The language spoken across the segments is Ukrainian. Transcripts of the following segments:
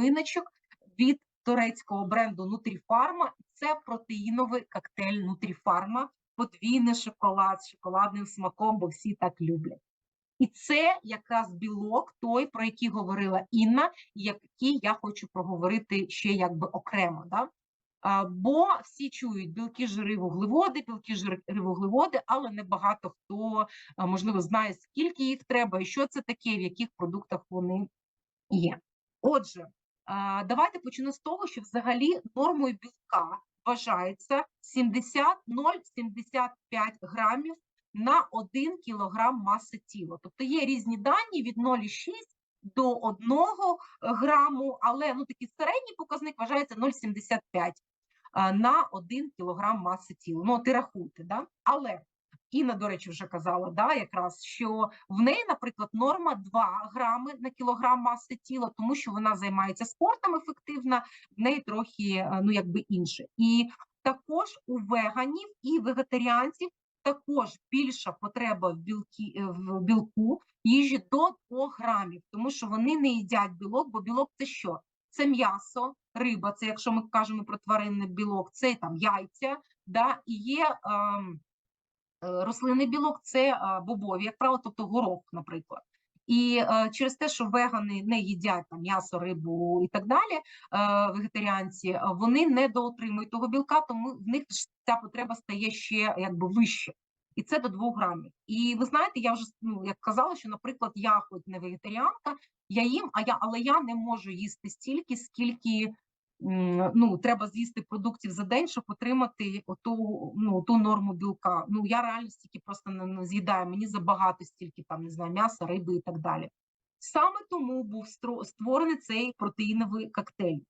новиночок від турецького бренду Нутріфарма. Це протеїновий коктейль Нутріфарма, подвійний шоколад з шоколадним смаком, бо всі так люблять. І це якраз білок, той, про який говорила Інна, який я хочу проговорити ще якби окремо. Да? Бо всі чують білки, жири, вуглеводи, білки, жири, вуглеводи, але не багато хто можливо знає, скільки їх треба і що це таке, в яких продуктах вони є. Отже, давайте почну з того, що взагалі нормою білка вважається 70,075 грамів на 1 кілограм маси тіла. Тобто є різні дані від 0,6 до 1 граму, але ну такий середній показник вважається 0,75 на 1 кілограм маси тіла. Ну, ти рахуйте, да? але Інна, до речі, вже казала, да, якраз що в неї, наприклад, норма 2 грами на кілограм маси тіла, тому що вона займається спортом ефективно, в неї трохи ну якби інше. І також у веганів і вегетаріанців також більша потреба в білки в білку їжі до 2 грамів, тому що вони не їдять білок, бо білок це що? Це м'ясо, риба, це якщо ми кажемо про тваринний білок, це там яйця, да, і є ем, е, рослинний білок, це е, бобові, як правило, тобто горох, наприклад. І е, через те, що вегани не їдять там м'ясо, рибу і так далі, е, вегетаріанці, вони не доотримують того білка, тому в них ця потреба стає ще якби вище. І це до 2 грамів. І ви знаєте, я вже ну як казала, що, наприклад, я хоч не вегетаріанка, я їм, а я але я не можу їсти стільки, скільки ну треба з'їсти продуктів за день, щоб отримати оту ну ту норму білка. Ну я реально стільки просто не, з'їдаю. Мені забагато стільки там не знаю, м'яса, риби і так далі. Саме тому був створений цей протеїновий коктейль е,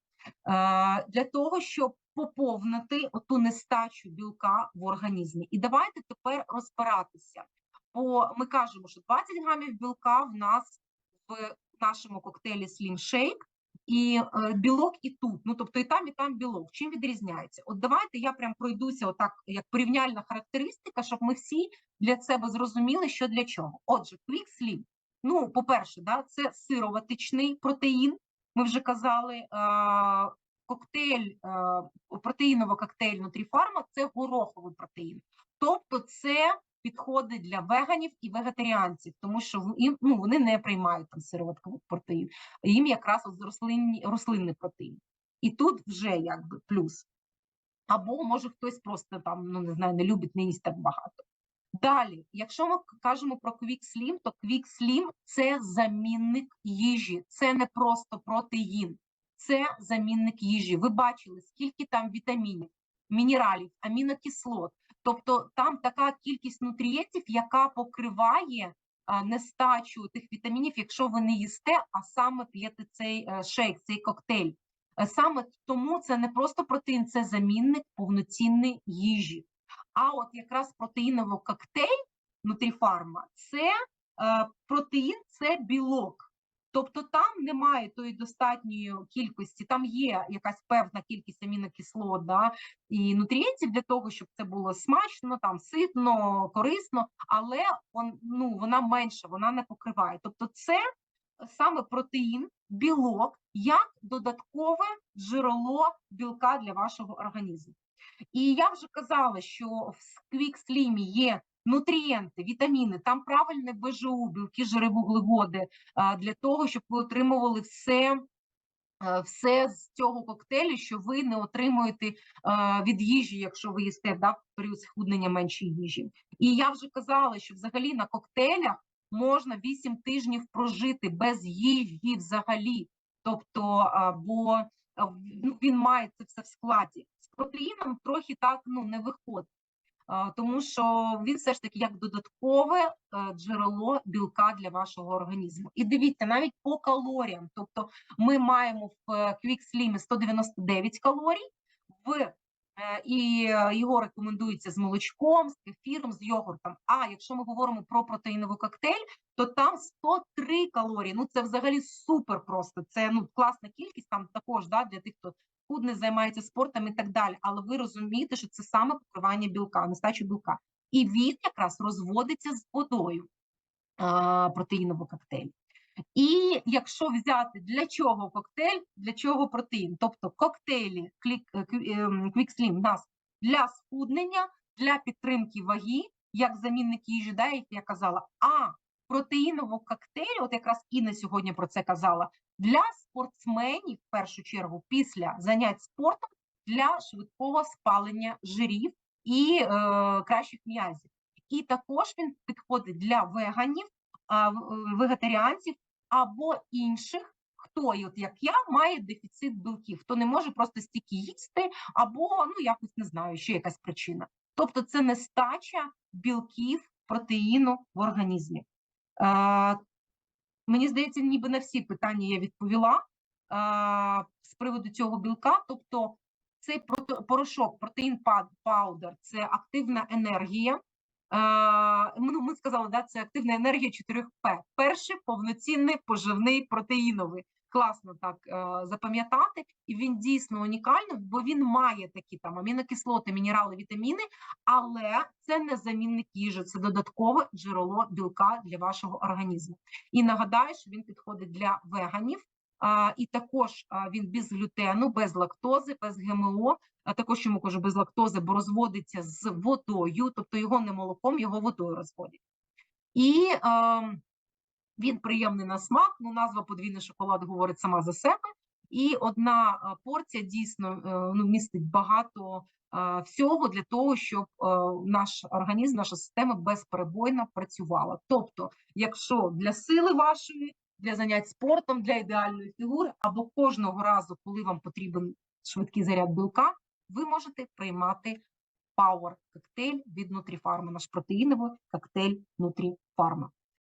для того, щоб поповнити оту нестачу білка в організмі. І давайте тепер розбиратися. Бо ми кажемо, що 20 грамів білка в нас в нашому коктейлі Slim Shake, і е, білок і тут. Ну тобто і там, і там білок. Чим відрізняється? От давайте я прям пройдуся, отак як порівняльна характеристика, щоб ми всі для себе зрозуміли, що для чого. Отже, Slim. Ну, по-перше, да, це сироватичний протеїн. Ми вже казали, е, коктейль, е, протеїновий коктейль Нутріфарма це гороховий протеїн. Тобто, це підходить для веганів і вегетаріанців, тому що їм ну вони не приймають там сироватковий протеїн, їм якраз от рослинні рослинний протеїн. І тут вже якби плюс. Або може хтось просто там ну не знаю, не любить не їсть так багато. Далі, якщо ми кажемо про Slim, то Slim – це замінник їжі, це не просто протеїн, це замінник їжі. Ви бачили, скільки там вітамінів, мінералів, амінокислот. Тобто там така кількість нутрієнтів, яка покриває нестачу тих вітамінів, якщо ви не їсте, а саме п'єте цей е, шейк, цей коктейль. Е, саме тому це не просто протеїн, це замінник повноцінної їжі. А от якраз протеїновий коктейль Нутріфарма це е, протеїн, це білок. Тобто там немає тої достатньої кількості, там є якась певна кількість амінокислот да, і нутрієнтів для того, щоб це було смачно, там ситно, корисно, але он, ну, вона менша, вона не покриває. Тобто, це саме протеїн, білок як додаткове джерело білка для вашого організму. І я вже казала, що в Quick є нутрієнти, вітаміни, там правильне БЖУ, білки, жири, вуглеводи для того, щоб ви отримували все. Все з цього коктейлю, що ви не отримуєте від їжі, якщо ви їсте да, в період схуднення менше їжі. І я вже казала, що взагалі на коктейлях можна 8 тижнів прожити без їжі взагалі. Тобто, бо ну, він має це все в складі. З протеїном трохи так ну не виходить тому що він все ж таки як додаткове е, джерело білка для вашого організму. І дивіться, навіть по калоріям. Тобто, ми маємо в е, Quick Slim 199 калорій, в е, і його рекомендується з молочком, з кефіром, з йогуртом. А якщо ми говоримо про протеїновий коктейль, то там 103 калорії. Ну це взагалі супер просто. Це ну класна кількість там також да, для тих, хто худне, займається спортом і так далі. Але ви розумієте, що це саме покривання білка, нестачу білка. І він якраз розводиться з водою протеїнового коктейлю. І якщо взяти для чого коктейль, для чого протеїн, тобто коктейлі Quick, е, Quick- ем, Quick Slim в нас для схуднення, для підтримки ваги, як замінник їжі, да, як я казала. А протеїнового коктейлю, от якраз Інна сьогодні про це казала, для спортсменів в першу чергу після занять спортом для швидкого спалення жирів і е, кращих м'язів. І також він підходить для веганів, е, вегетаріанців або інших, хто, от як я, має дефіцит білків, хто не може просто стільки їсти, або ну якось не знаю, ще якась причина. Тобто це нестача білків, протеїну в організмі. Мені здається, ніби на всі питання я відповіла з приводу цього білка. Тобто, цей порошок, протеїн паудер, це активна енергія. Ну, ми сказали, да, це активна енергія 4 П. Перший повноцінний поживний протеїновий. Класно так е, запам'ятати, і він дійсно унікальний, бо він має такі там амінокислоти, мінерали, вітаміни, але це не замінник їжі, це додаткове джерело білка для вашого організму. І нагадаю, що він підходить для веганів, і також він без глютену, без лактози, без ГМО. А також чому кажу без лактози, бо розводиться з водою, тобто його не молоком, його водою розводять. І е, він приємний на смак. Ну, назва подвійний шоколад говорить сама за себе. І одна е, порція дійсно е, ну, містить багато е, всього для того, щоб наш організм, наша система безперебойно працювала. Тобто, якщо для сили вашої, для занять спортом, для ідеальної фігури, або кожного разу, коли вам потрібен швидкий заряд білка, ви можете приймати Power коктейль від Нутріфарма, наш протеїновий коктейль Нутріфарма.